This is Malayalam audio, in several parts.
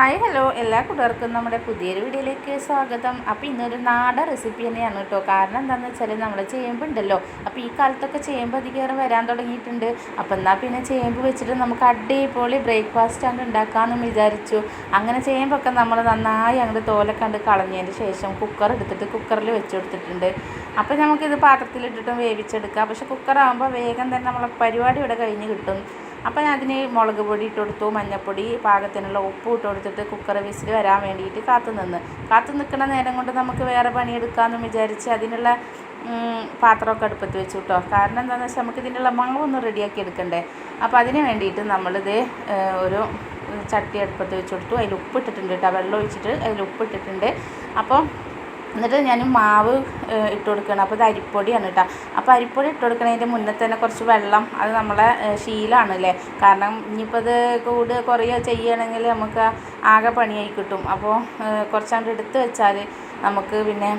ഹായ് ഹലോ എല്ലാ കൂട്ടുകാർക്കും നമ്മുടെ പുതിയൊരു വീഡിയോയിലേക്ക് സ്വാഗതം. അപ്പോൾ ഇന്നൊരു നാടൻ റെസിപ്പി തന്നെയാണ് കേട്ടോ. കാരണം എന്താണെന്ന് വെച്ചാൽ നമ്മൾ ചേമ്പ് ഉണ്ടല്ലോ. അപ്പോൾ ഈ കാലത്തൊക്കെ ചേമ്പ് അധികം വരാൻ തുടങ്ങിയിട്ടുണ്ട്. അപ്പോൾ എന്നാൽ പിന്നെ ചേമ്പ് വെച്ചിട്ട് നമുക്ക് അടിപൊളി ബ്രേക്ക്ഫാസ്റ്റ് ആണ് ഉണ്ടാക്കാമെന്ന് വിചാരിച്ചു. അങ്ങനെ ചേമ്പൊക്കെ നമ്മൾ നന്നായി അങ്ങോട്ട് തോലൊക്കെ കണ്ട് കളഞ്ഞതിന് ശേഷം കുക്കർ എടുത്തിട്ട് കുക്കറിൽ വെച്ച് കൊടുത്തിട്ടുണ്ട്. അപ്പോൾ നമുക്കിത് പാത്രത്തിലിട്ടിട്ടും വേവിച്ചെടുക്കാം. പക്ഷേ കുക്കറാകുമ്പോൾ വേഗം തന്നെ നമ്മളെ പരിപാടി ഇവിടെ കഴിഞ്ഞ് കിട്ടും. അപ്പോൾ ഞാൻ അതിന് മുളക് പൊടി ഇട്ട് കൊടുത്തു മഞ്ഞൾപ്പൊടി പാകത്തിനുള്ള ഉപ്പ് ഇട്ട് കൊടുത്തിട്ട് കുക്കർ വിസിൽ വരാൻ വേണ്ടിയിട്ട് കാത്തു നിന്ന്. കാത്തു നിൽക്കുന്ന നേരം കൊണ്ട് നമുക്ക് വേറെ പണിയെടുക്കാമെന്ന് വിചാരിച്ച് അതിനുള്ള പാത്രമൊക്കെ അടുപ്പത്ത് വെച്ചു കേട്ടോ കാരണം എന്താണെന്ന് വെച്ചാൽ നമുക്ക് ഇതിനുള്ള മാവൊന്ന് റെഡിയാക്കി എടുക്കണ്ടേ. അപ്പോൾ അതിന് വേണ്ടിയിട്ട് നമ്മളിത് ഒരു ചട്ടി അടുപ്പത്ത് വെച്ച് കൊടുത്തു. അതിൽ ഉപ്പിട്ടിട്ടുണ്ട് കേട്ടോ വെള്ളം ഒഴിച്ചിട്ട് അതിൽ ഉപ്പിട്ടിട്ടുണ്ട് അപ്പോൾ എന്നിട്ട് ഞാൻ മാവ് ഇട്ട് കൊടുക്കണം. അപ്പോൾ ഇത് അരിപ്പൊടിയാണ് കേട്ടോ. അപ്പോൾ അരിപ്പൊടി ഇട്ട് കൊടുക്കണതിന്റെ മുന്നേ തന്നെ കുറച്ച് വെള്ളം അത് നമ്മളെ ശീലമാണ് അല്ലേ കാരണം ഇനിയിപ്പോൾ ഇത് കൂട് കുറയുക ചെയ്യുകയാണെങ്കിൽ നമുക്ക് ആകെ പണിയായി കിട്ടും. അപ്പോൾ കുറച്ചാണ്ട് എടുത്ത് വെച്ചാൽ നമുക്ക് പിന്നെ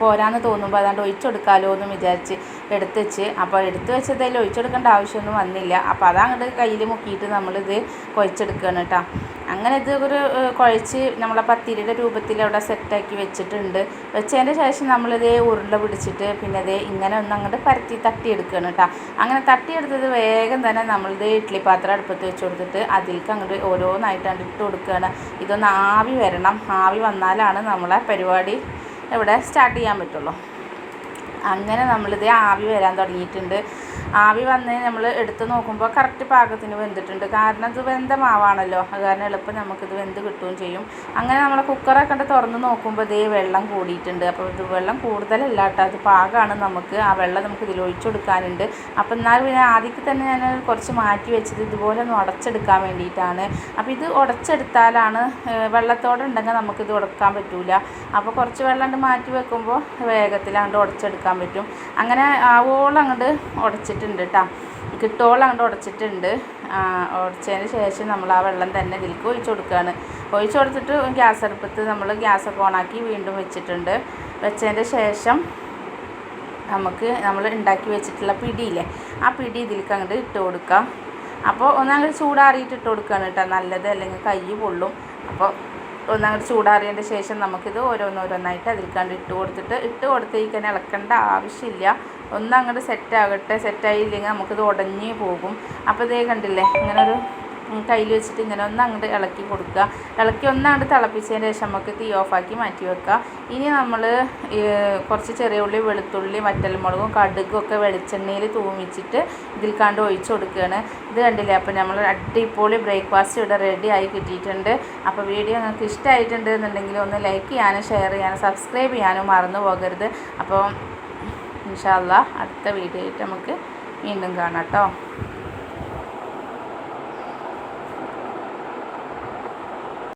പോരാന്ന് തോന്നുമ്പോൾ അതാണ്ട് ഒഴിച്ചെടുക്കാമല്ലോ എന്ന് വിചാരിച്ച് എടുത്ത് വെച്ച്. അപ്പോൾ എടുത്ത് വെച്ചതിൽ ഒഴിച്ചെടുക്കേണ്ട ആവശ്യമൊന്നും വന്നില്ല. അപ്പോൾ അതങ്ങോട്ട് കയ്യിൽ മുക്കിയിട്ട് നമ്മളിത് കുഴച്ചെടുക്കുകയാണ് കേട്ടോ. അങ്ങനെ ഇത് ഒരു കുഴച്ച് നമ്മളെ പത്തിരിയുടെ രൂപത്തിൽ അവിടെ സെറ്റാക്കി വെച്ചിട്ടുണ്ട്. വെച്ചതിന്റെ ശേഷം നമ്മളിത് ഉരുള പിടിച്ചിട്ട് പിന്നെ ഇത് ഇങ്ങനെ ഒന്ന് അങ്ങോട്ട് പരത്തി തട്ടിയെടുക്കുകയാണ് കേട്ടോ. അങ്ങനെ തട്ടിയെടുത്തത് വേഗം തന്നെ നമ്മളിത് ഇഡ്ഡലി പാത്രം അടുപ്പത്ത് വെച്ച് കൊടുത്തിട്ട് അതിലേക്ക് അങ്ങോട്ട് ഓരോന്നായിട്ടാണ് ഇട്ട് കൊടുക്കുകയാണ് ഇതൊന്ന് ആവി വരണം. ആവി വന്നാലാണ് നമ്മളെ പരിപാടി ഇവിടെ സ്റ്റാർട്ട് ചെയ്യാൻ പറ്റുള്ളൂ. അങ്ങനെ നമ്മളിത് ആവി വരാൻ തുടങ്ങിയിട്ടുണ്ട്. ആവി വന്ന് നമ്മൾ എടുത്ത് നോക്കുമ്പോൾ കറക്റ്റ് പാകത്തിന് വെന്തിട്ടുണ്ട്. കാരണം ഇത് വെന്ത മാവാണല്ലോ. അത് കാരണം എളുപ്പം നമുക്കിത് വെന്ത് കിട്ടുകയും ചെയ്യും. അങ്ങനെ നമ്മൾ കുക്കറൊക്കെ തുറന്ന് നോക്കുമ്പോൾ ഇതേ വെള്ളം കൂടിയിട്ടുണ്ട്. അപ്പോൾ ഇത് വെള്ളം കൂടുതലല്ല കേട്ടോ അത് പാകമാണ് നമുക്ക്. ആ വെള്ളം നമുക്ക് ഇതിൽ ഒഴിച്ചു കൊടുക്കാനുണ്ട്. അപ്പോൾ എന്നാൽ പിന്നെ ആദ്യത്തിൽ തന്നെ ഞാൻ കുറച്ച് മാറ്റി വെച്ചത് ഇതുപോലെ ഒന്ന് ഉടച്ചെടുക്കാൻ വേണ്ടിയിട്ടാണ്. അപ്പോൾ ഇത് ഉടച്ചെടുത്താലാണ് വെള്ളത്തോടെ ഉണ്ടെങ്കിൽ നമുക്കിത് ഉടക്കാൻ പറ്റില്ല അപ്പോൾ കുറച്ച് വെള്ളം മാറ്റി വെക്കുമ്പോൾ വേഗത്തിലാണ്ട് ഉടച്ചെടുക്കാൻ പറ്റും. അങ്ങനെ ആവോളം അങ്ങോട്ട് ഉടച്ചിട്ട് ഉടച്ചിട്ടുണ്ട് കേട്ടോ കിട്ടോളം അങ്ങോട്ട് ഉടച്ചിട്ടുണ്ട്. ഉടച്ചതിന് ശേഷം നമ്മൾ ആ വെള്ളം തന്നെ ഇതിലേക്ക് ഒഴിച്ചു കൊടുക്കുകയാണ് ഒഴിച്ചു കൊടുത്തിട്ട് ഗ്യാസ് അടുപ്പത്ത് നമ്മൾ ഗ്യാസൊക്കെ ഓണാക്കി വീണ്ടും വെച്ചിട്ടുണ്ട്. വെച്ചതിന്റെ ശേഷം നമുക്ക് നമ്മൾ ഉണ്ടാക്കി വെച്ചിട്ടുള്ള പിടിയില്ലേ ആ പിടി ഇതിലേക്ക് അങ്ങോട്ട് ഇട്ട് കൊടുക്കാം. അപ്പോൾ ഒന്നങ്ങോട്ട് ചൂടാറിയിട്ട് ഇട്ട് കൊടുക്കുകയാണ് കേട്ടോ നല്ലത് അല്ലെങ്കിൽ കൈ പൊള്ളും. അപ്പോൾ ഒന്നങ്ങോട്ട് ചൂടാറിയതിന്റെ ശേഷം നമുക്കിത് ഓരോന്നോരോന്നായിട്ട് അതിൽ കണ്ട് ഇട്ട് കൊടുത്തിട്ട് ഇട്ട് കൊടുത്തേക്കാൻ ഇളക്കേണ്ട ആവശ്യമില്ല. ഒന്നങ്ങോട്ട് സെറ്റാകട്ടെ സെറ്റായില്ലെങ്കിൽ നമുക്കിത് ഉടഞ്ഞു പോകും. അപ്പോൾ ഇതേ കണ്ടില്ലേ ഇങ്ങനൊരു കയ്യിൽ വെച്ചിട്ട് ഇങ്ങനെ ഒന്ന് അങ്ങോട്ട് ഇളക്കി കൊടുക്കുക. ഇളക്കി ഒന്ന് അങ്ങോട്ട് തിളപ്പിച്ചതിന് ശേഷം നമുക്ക് തീ ഓഫാക്കി മാറ്റി വെക്കുക. ഇനി നമ്മൾ കുറച്ച് ചെറിയ ഉള്ളി വെളുത്തുള്ളി വറ്റൽമുളകും കടുകും ഒക്കെ വെളിച്ചെണ്ണയിൽ തൂമിച്ചിട്ട് ഇതിൽ കണ്ട് ഒഴിച്ചു കൊടുക്കുകയാണ്. ഇത് കണ്ടില്ലേ? അപ്പോൾ നമ്മൾ അടിപൊളി ബ്രേക്ക്ഫാസ്റ്റ് ഇവിടെ റെഡി ആയി കിട്ടിയിട്ടുണ്ട്. അപ്പോൾ വീഡിയോ നിങ്ങൾക്ക് ഇഷ്ടമായിട്ടുണ്ട് എന്നുണ്ടെങ്കിൽ ഒന്ന് ലൈക്ക് ചെയ്യാനും ഷെയർ ചെയ്യാനും സബ്സ്ക്രൈബ് ചെയ്യാനും മറന്നു പോകരുത്. അപ്പോൾ ഇൻഷാല്ല അടുത്ത വീഡിയോ ആയിട്ട് നമുക്ക് വീണ്ടും കാണാം കേട്ടോ.